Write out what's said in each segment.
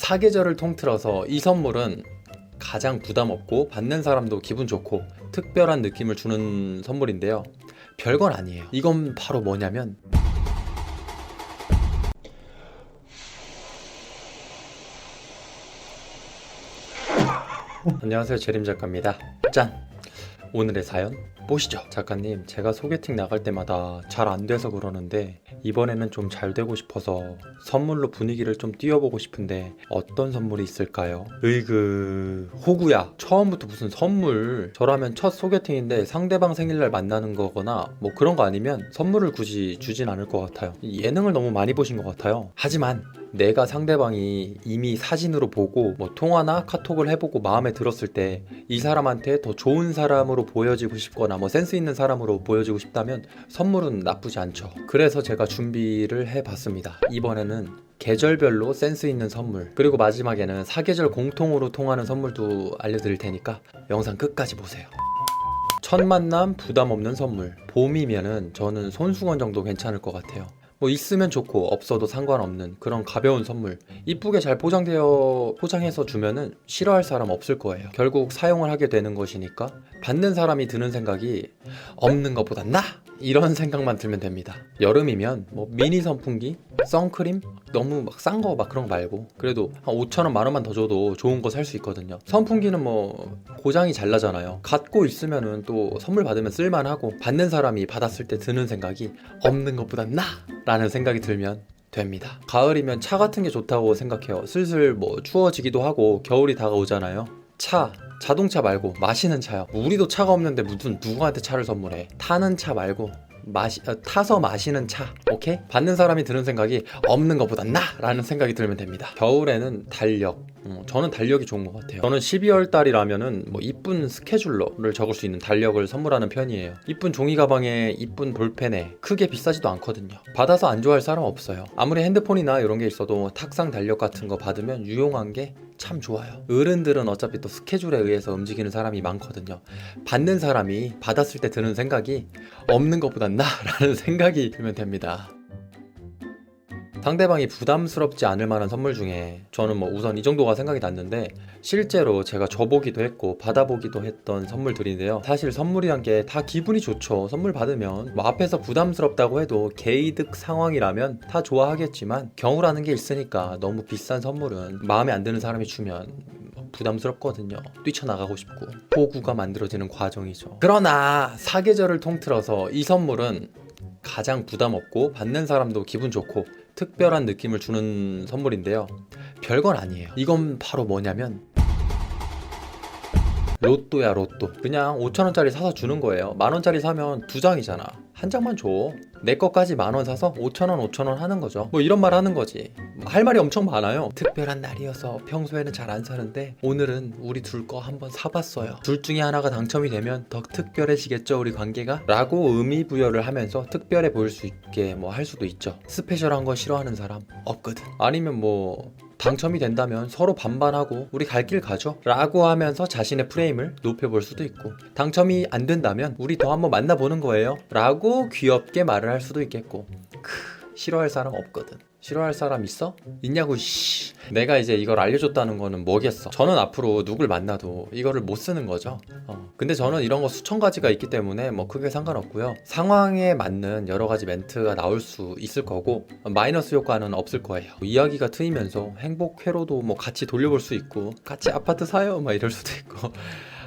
사계절을 통틀어서 이 선물은 가장 부담 없고 받는 사람도 기분 좋고 특별한 느낌을 주는 선물인데요. 별건 아니에요. 이건 바로 뭐냐면 안녕하세요. 재림 작가입니다. 짠! 오늘의 사연 보시죠. 작가님, 제가 소개팅 나갈 때마다 잘 안 돼서 그러는데 이번에는 좀 잘 되고 싶어서 선물로 분위기를 좀 띄워보고 싶은데 어떤 선물이 있을까요? 으이그 호구야 처음부터 무슨 선물 저라면 첫 소개팅인데 상대방 생일날 만나는 거거나 뭐 그런 거 아니면 선물을 굳이 주진 않을 것 같아요 예능을 너무 많이 보신 것 같아요 하지만 내가 상대방이 이미 사진으로 보고 뭐 통화나 카톡을 해보고 마음에 들었을 때 이 사람한테 더 좋은 사람으로 보여지고 싶거나 뭐 센스 있는 사람으로 보여지고 싶다면 선물은 나쁘지 않죠. 그래서 제가 준비를 해봤습니다. 이번에는 계절별로 센스 있는 선물 그리고 마지막에는 사계절 공통으로 통하는 선물도 알려드릴 테니까 영상 끝까지 보세요. 첫 만남 부담 없는 선물 봄이면은 저는 손수건 정도 괜찮을 것 같아요. 뭐 있으면 좋고 없어도 상관없는 그런 가벼운 선물. 이쁘게 잘 포장되어 포장해서 주면은 싫어할 사람 없을 거예요. 결국 사용을 하게 되는 것이니까 받는 사람이 드는 생각이 없는 것보다 나 이런 생각만 들면 됩니다 여름이면 뭐 미니 선풍기 선크림 너무 막 싼 거 막 그런 거 말고 그래도 한 5천 원만 원만 더 줘도 좋은 거 살 수 있거든요 선풍기는 뭐 고장이 잘 나잖아요 갖고 있으면은 또 선물 받으면 쓸만하고 받는 사람이 받았을 때 드는 생각이 없는 것보다 나 라는 생각이 들면 됩니다. 가을이면 차 같은 게 좋다고 생각해요. 슬슬 뭐 추워지기도 하고 겨울이 다가오잖아요. 차, 자동차 말고 마시는 차요. 우리도 차가 없는데 무슨 누구한테 차를 선물해? 타는 차 말고 마시, 어, 타서 마시는 차, 오케이? 받는 사람이 드는 생각이 없는 것보다 나! 라는 생각이 들면 됩니다. 겨울에는 달력, 어, 저는 달력이 좋은 것 같아요. 저는 12월 달이라면은 뭐 이쁜 스케줄러를 적을 수 있는 달력을 선물하는 편이에요. 이쁜 종이 가방에 이쁜 볼펜에 크게 비싸지도 않거든요. 받아서 안 좋아할 사람 없어요. 아무리 핸드폰이나 이런 게 있어도 탁상 달력 같은 거 받으면 유용한 게 참 좋아요. 어른들은 어차피 또 스케줄에 의해서 움직이는 사람이 많거든요. 받는 사람이 받았을 때 드는 생각이 없는 것보다 나라는 생각이 들면 됩니다. 상대방이 부담스럽지 않을 만한 선물 중에 저는 뭐 우선 이 정도가 생각이 났는데 실제로 제가 줘보기도 했고 받아보기도 했던 선물들인데요. 사실 선물이란 게 다 기분이 좋죠. 선물 받으면 뭐 앞에서 부담스럽다고 해도 개이득 상황이라면 다 좋아하겠지만 경우라는 게 있으니까 너무 비싼 선물은 마음에 안 드는 사람이 주면 부담스럽거든요. 뛰쳐나가고 싶고 호구가 만들어지는 과정이죠. 그러나 사계절을 통틀어서 이 선물은 가장 부담 없고 받는 사람도 기분 좋고 특별한 느낌을 주는 선물인데요. 별건 아니에요. 이건 바로 뭐냐면 로또야 로또. 그냥 5천 원짜리 사서 주는 거예요. 만 원짜리 사면 두 장이잖아. 한 장만 줘. 내 것까지 만 원 사서 5천 원 5천 원 하는 거죠. 뭐 이런 말 하는 거지. 할 말이 엄청 많아요. 특별한 날이어서 평소에는 잘 안 사는데 오늘은 우리 둘 거 한번 사봤어요. 둘 중에 하나가 당첨이 되면 더 특별해지겠죠 우리 관계가? 라고 의미 부여를 하면서 특별해 보일 수 있게 뭐 할 수도 있죠. 스페셜한 거 싫어하는 사람 없거든. 아니면 뭐 당첨이 된다면 서로 반반하고 우리 갈 길 가죠. 라고 하면서 자신의 프레임을 높여볼 수도 있고 당첨이 안 된다면 우리 더 한번 만나보는 거예요. 라고 귀엽게 말을 할 수도 있겠고 크 싫어할 사람 없거든 싫어할 사람 있어? 있냐고 씨. 내가 이제 이걸 알려줬다는 거는 뭐겠어? 저는 앞으로 누굴 만나도 이거를 못 쓰는 거죠. 어. 근데 저는 이런 거 수천 가지가 있기 때문에 뭐 크게 상관없고요. 상황에 맞는 여러 가지 멘트가 나올 수 있을 거고 마이너스 효과는 없을 거예요. 이야기가 트이면서 행복 회로도 뭐 같이 돌려볼 수 있고 같이 아파트 사요? 막 이럴 수도 있고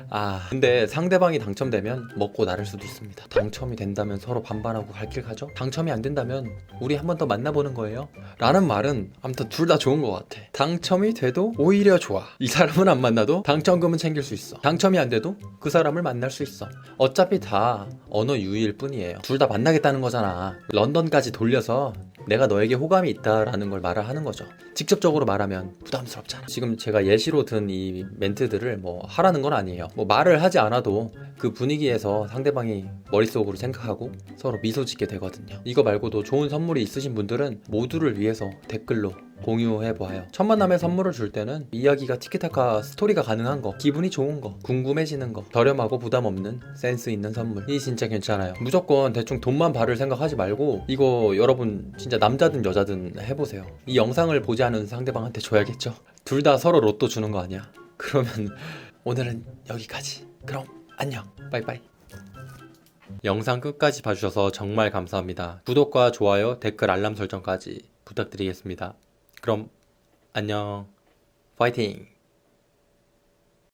아 근데 상대방이 당첨되면 먹고 나를 수도 있습니다. 당첨이 된다면 서로 반반하고 갈 길 가죠? 당첨이 안 된다면 우리 한 번 더 만나보는 거예요? 라는 말은 아무튼 둘 다 좋은 것 같아. 당첨이 돼도 오히려 좋아. 이 사람은 안 만나도 당첨금은 챙길 수 있어. 당첨이 안 돼도 그 사람을 만날 수 있어. 어차피 다 언어 유희일 뿐이에요. 둘 다 만나겠다는 거잖아. 런던까지 돌려서 내가 너에게 호감이 있다라는 걸 말을 하는 거죠. 직접적으로 말하면 부담스럽잖아. 지금 제가 예시로 든 이 멘트들을 뭐 하라는 건 아니에요. 뭐 말을 하지 않아도 그 분위기에서 상대방이 머릿속으로 생각하고 서로 미소 짓게 되거든요. 이거 말고도 좋은 선물이 있으신 분들은 모두를 위해서 댓글로 공유해 보아요. 첫 만남에 선물을 줄 때는 이야기가 티키타카 스토리가 가능한 거, 기분이 좋은 거, 궁금해지는 거, 저렴하고 부담 없는 센스 있는 선물이 진짜 괜찮아요. 무조건 대충 돈만 바를 생각하지 말고 이거 여러분 진짜 남자든 여자든 해보세요. 이 영상을 보지 않은 상대방한테 줘야겠죠. 둘 다 서로 로또 주는 거 아니야? 그러면 오늘은 여기까지. 그럼 안녕. 빠이빠이. 영상 끝까지 봐주셔서 정말 감사합니다. 구독과 좋아요, 댓글 알람 설정까지 부탁드리겠습니다. 그럼 안녕. 파이팅!